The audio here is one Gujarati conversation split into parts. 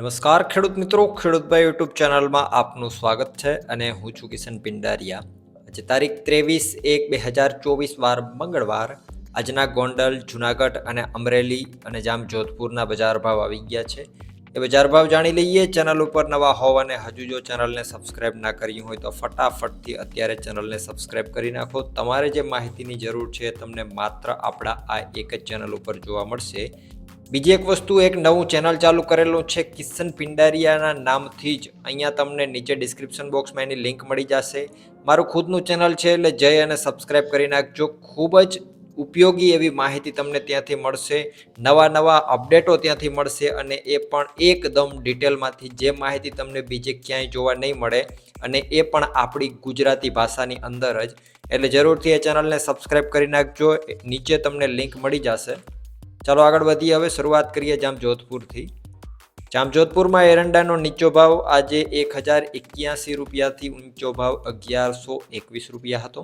નમસ્કાર ખેડૂત મિત્રો ખેડૂતભાઈ યુટ્યુબ ચેનલમાં આપનું સ્વાગત છે અને હું છું કિશન પિંડારિયા. આજે તારીખ ત્રેવીસ એક બે હજાર ચોવીસ વાર મંગળવાર આજના ગોંડલ, જુનાગઢ અને અમરેલી અને જામ જોધપુરના બજાર ભાવ આવી ગયા છે. એ બજાર ભાવ જાણી લઈએ, ચેનલ ઉપર નવા હોવ અને હજુ જો ચેનલને સબસ્ક્રાઇબ ના કરી હોય તો ફટાફટથી અત્યારે ચેનલને સબસ્ક્રાઇબ કરી નાખો. તમારે જે માહિતીની જરૂર છે તમને માત્ર આપણા આ એક જ ચેનલ ઉપર જોવા મળશે. બીજી એક વસ્તુ, એક નવું ચેનલ ચાલુ કરેલું છે, કિશન પિંડારિયાના નામથી જ. અહીંયા તમને નીચે ડિસ્ક્રિપ્શન બોક્સમાં એની લિંક મળી જશે. મારું ખુદનું ચેનલ છે એટલે જઈ અને સબસ્ક્રાઇબ કરી નાખજો. ખૂબ જ ઉપયોગી એવી માહિતી તમને ત્યાંથી મળશે. નવા નવા અપડેટો ત્યાંથી મળશે અને એ પણ એકદમ ડિટેલમાંથી જે માહિતી તમને બીજે ક્યાંય જોવા નહીં મળે અને એ પણ આપણી ગુજરાતી ભાષાની અંદર જ. એટલે જરૂરથી એ ચેનલને સબસ્ક્રાઇબ કરી નાખજો. નીચે તમને લિંક મળી જશે. ચાલો આગળ વધીએ. હવે શરૂઆત કરીએ જામ જોધપુરથી જામજોધપુરમાં એરંડાનો નીચો ભાવ આજે એક હજાર એક્યાસી રૂપિયાથી ઊંચો ભાવ અગિયારસો એકવીસ રૂપિયા હતો.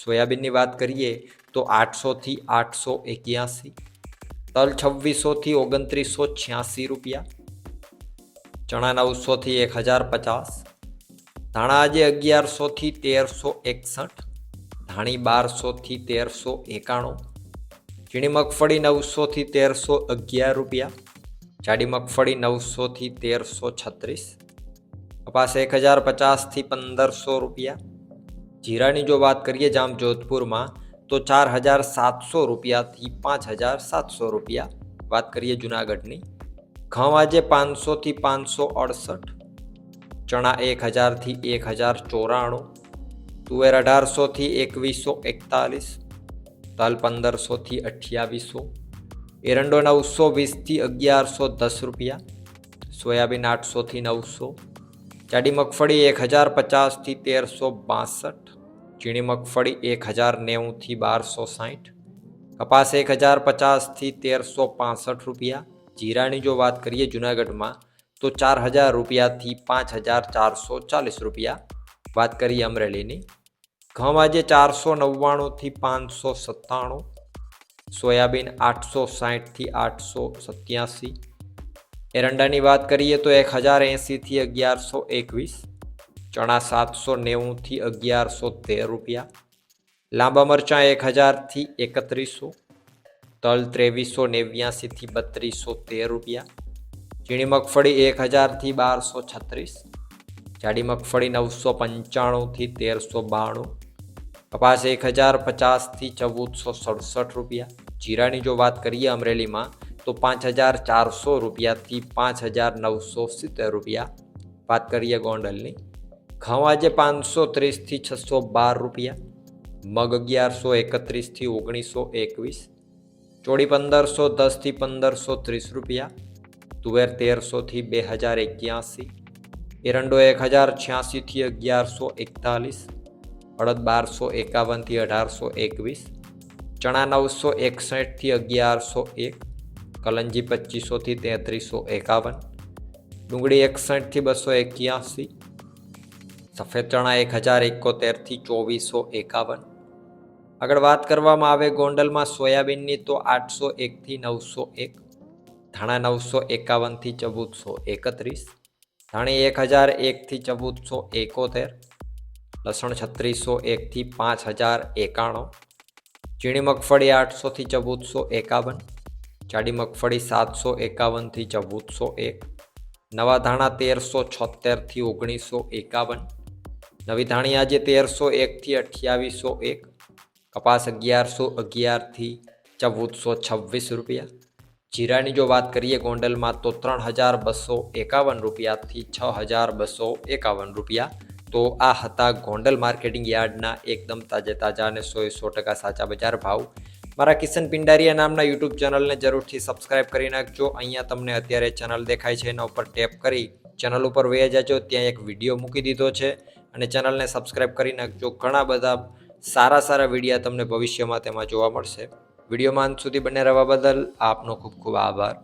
સોયાબીનની વાત કરીએ તો આઠસોથી આઠસો એક્યાસી, તલ છવ્વીસોથી ઓગણત્રીસો છ્યાસી રૂપિયા, ચણા નવસોથી એક હજાર પચાસ, ધાણા આજે અગિયારસોથી તેરસો એકસઠ, ધાણી બારસોથી તેરસો એકાણું ઝીણી મગફળી નવસોથી તેરસો અગિયાર રૂપિયા, જાડી મગફળી નવસોથી તેરસો છત્રીસ, કપાસ એક હજાર પચાસથી પંદરસો રૂપિયા. જીરાની જો વાત કરીએ જામ જોધપુરમાં તો ચાર હજાર સાતસો રૂપિયાથી પાંચ હજાર સાતસો રૂપિયા. વાત કરીએ જુનાગઢની, ઘઉં આજે પાંચસોથી પાંચસો અડસઠ, ચણા એક હજારથી એક હજાર ચોરાણું, તુવેર અઢારસોથી એકવીસો એકતાલીસ તલ પંદરસોથી અઠ્યાવીસો. એરંડો નવસો વીસથી અગિયારસો દસ રૂપિયા. સોયાબીન આઠસોથી નવસો. જાડી મગફળી એક હજાર પચાસથી તેરસો બાસઠ. ઝીણી મગફળી એક હજાર નેવુંથી બારસો સાઠ. કપાસ એક હજાર પચાસથી તેરસો પાસઠ રૂપિયા. જીરાની જો વાત કરીએ જુનાગઢમાં, તો ચાર હજાર રૂપિયાથી પાંચ હજાર ચારસો ચાલીસ રૂપિયા. વાત કરીએ અમરેલીની ઘઉં આજે ચારસો નવ્વાણુંથી પાંચસો સત્તાણું, સોયાબીન આઠસો સાઠથી આઠસો સત્યાસી. એરંડાની વાત કરીએ તો એક હજાર એંસીથી અગિયારસો એકવીસ, ચણા સાતસો નેવુંથી અગિયારસો તેર રૂપિયા, લાંબા મરચાં એક હજારથી એકત્રીસો, તલ ત્રેવીસો નેવ્યાસીથી બત્રીસો તેર રૂપિયા, ઝીણી મગફળી એક હજારથી બારસો છત્રીસ, જાડી મગફળી નવસો પંચાણુંથી તેરસો બાણું કપાસ એક હજાર પચાસથી ચૌદસો સડસઠ રૂપિયા. જીરાની જો વાત કરીએ અમરેલીમાં, તો પાંચ હજાર ચારસો રૂપિયાથી પાંચ હજાર નવસો સિત્તેર રૂપિયા. વાત કરીએ ગોંડલની, ઘઉં આજે પાંચસો ત્રીસથી છસો બાર રૂપિયા. મગ અગિયારસો એકત્રીસથી ઓગણીસો એકવીસ. ચોડી પંદરસો દસથી પંદરસો ત્રીસ રૂપિયા. તુવેર તેરસોથી બે હજાર એક્યાસી. એરંડો એક હજાર છ્યાસીથી અગિયારસો એકતાલીસ. અડદ બારસો એકાવનથી અઢારસો એકવીસ, ચણા નવસો એકસઠથી અગિયારસો એક, કલંજી પચીસોથી તેત્રીસો એકાવન, ડુંગળી એકસઠથી બસો એક્યાસી, સફેદ ચણા એક હજાર એકોતેરથી ચોવીસો એકાવન. આગળ વાત કરવામાં આવે ગોંડલમાં સોયાબીનની તો આઠસો એકથી નવસો એક, ધાણા નવસો એકાવનથી ચૌદસો એકત્રીસ, ધાણી એક હજાર એકથી ચૌદસો એકોતેર લસણ છત્રીસો એકથી પાંચ હજાર એકાણું. ચીણી મગફળી આઠસોથી ચૌદસો એકાવન. જાડી મગફળી સાતસો એકાવનથી ચૌદસો એક. નવા ધાણા તેરસો છોતેરથી ઓગણીસો એકાવન. નવી ધાણી આજે તેરસો એકથી અઠ્યાવીસો એક. કપાસ અગિયારસો અગિયારથી ચૌદસો છવ્વીસ રૂપિયા. જીરાની જો વાત કરીએ ગોંડલમાં તો ત્રણ હજાર બસો એકાવન રૂપિયાથી છ હજાર બસો એકાવન રૂપિયા. તો આ હતા ગોંડલ માર્કેટિંગ યાર્ડના એકદમ તાજે તાજા અને સોએ સો ટકા સાચા બજાર ભાવ. મારા કિશન પિંડારિયા નામના યુટ્યુબ ચેનલને જરૂરથી સબસ્ક્રાઇબ કરી નાખજો. અહીંયા તમને અત્યારે ચેનલ દેખાય છે, એના ઉપર ટેપ કરી ચેનલ ઉપર વહી જજો. ત્યાં એક વીડિયો મૂકી દીધો છે અને ચેનલને સબસ્ક્રાઇબ કરી નાખજો. ઘણા બધા સારા સારા વિડીયા તમને ભવિષ્યમાં તેમાં જોવા મળશે. વિડીયોમાં અંત સુધી બને રહેવા બદલ આપનો ખૂબ ખૂબ આભાર.